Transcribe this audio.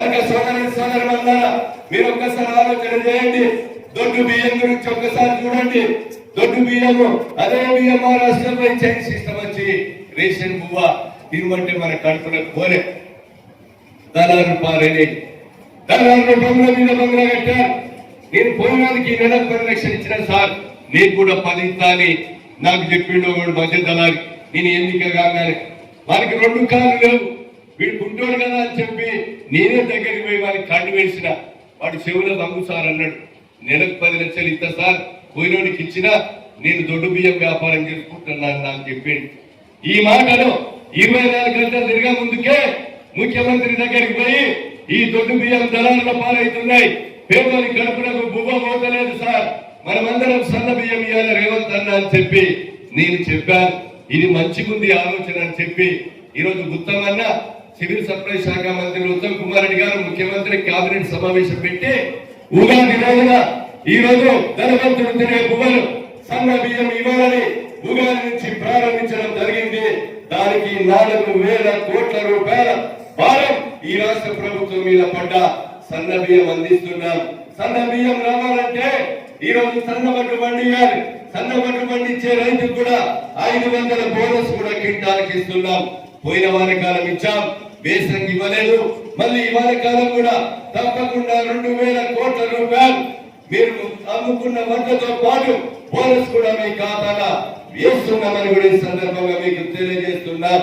కనుక సోదరి సోదరు మీరు ఒక్కసారి ఆలోచన చేయండి. దొడ్డు బియ్యం గురించి ఒక్కసారి చూడండి. దొడ్డు బియ్యము అదే బియ్యం మహారాష్ట్రపై చైన్ సిస్టమ్ వచ్చి రేషన్ బువ్వ తినమంటే మన కడుపులకు పోలే దళారు పారని దళారు బంగ్లా మీద బంగ్లా కట్టారు. నేను పోయినానికి ఈ నెలకు పరిరక్షణ ఇచ్చిన సార్. నీకు కూడా ఫలితాన్ని నాకు చెప్పిండు ఒకడు మధ్య దళారి. నేను ఎన్నిక కాగానే. వారికి రెండు కాళ్ళు లేవు. వీడు గుంటోడు కదా అని చెప్పి నేనే దగ్గరికి పోయి వారికి కళ్ళు వేసిన. వాడు చెవులో బంగు సార్ అన్నాడు. నెలకు పది లక్షలు ఇస్తా సార్. పోయినోడికి ఇచ్చినా నేను దొడ్డు బియ్యం వ్యాపారం చేసుకుంటున్నాను నాకు చెప్పింది ఈ మాటను ఇరవై నాలుగు గంటలు తిరిగే ముందుకే ముఖ్యమంత్రి దగ్గరికి పోయి ఈ దొడ్డు బియ్యం దళాల పాలవుతున్నాయి. పేదోని కడుపునకు బువ్వ పోతలేదు సార్. మనమందరం సన్న బియ్యం ఇవ్వాలి రేవంత్ అన్న అని చెప్పి నేను చెప్పాను. ఇది మంచిగుంది ఆలోచన అని చెప్పి ఈరోజు గుత్తమన్న సివిల్ సప్లై శాఖ మంత్రి ఉత్తమ్ కుమార్ రెడ్డి గారు ముఖ్యమంత్రి కేబినెట్ సమావేశం పెట్టి ఉగాది రోజున ఈ రోజు ధనవంతుడు తినే బువ్వలు సన్న బియ్యం ఇవ్వాలని ఉగాది నుంచి ప్రారంభించడం జరిగింది. దానికి నాలుగు వేల కోట్ల రూపాయల భారం ఈ రాష్ట్ర ప్రభుత్వం మీద పడ్డ సన్న బియ్యం అందిస్తున్నాం. సన్న బియ్యం రావాలంటే ఈ రోజు సన్న వడ్డు పండియాలి. సన్న వడ్డు పండించే రైతుకు కూడా ఐదు వందల బోనస్ కూడా కింటాలకి ఇస్తున్నాం. పోయిన వారి కాలం ఇచ్చాం. వేసంగి ఇవ్వలేదు. మళ్ళీ ఇవాళ కాలం కూడా తప్పకుండా రెండు వేల కోట్ల రూపాయలు మీరు అమ్ముకున్న వంటతో పాటు బోనస్ కూడా మీ ఖాతాలో వేస్తున్నామని కూడా ఈ సందర్భంగా మీకు తెలియజేస్తున్నాం.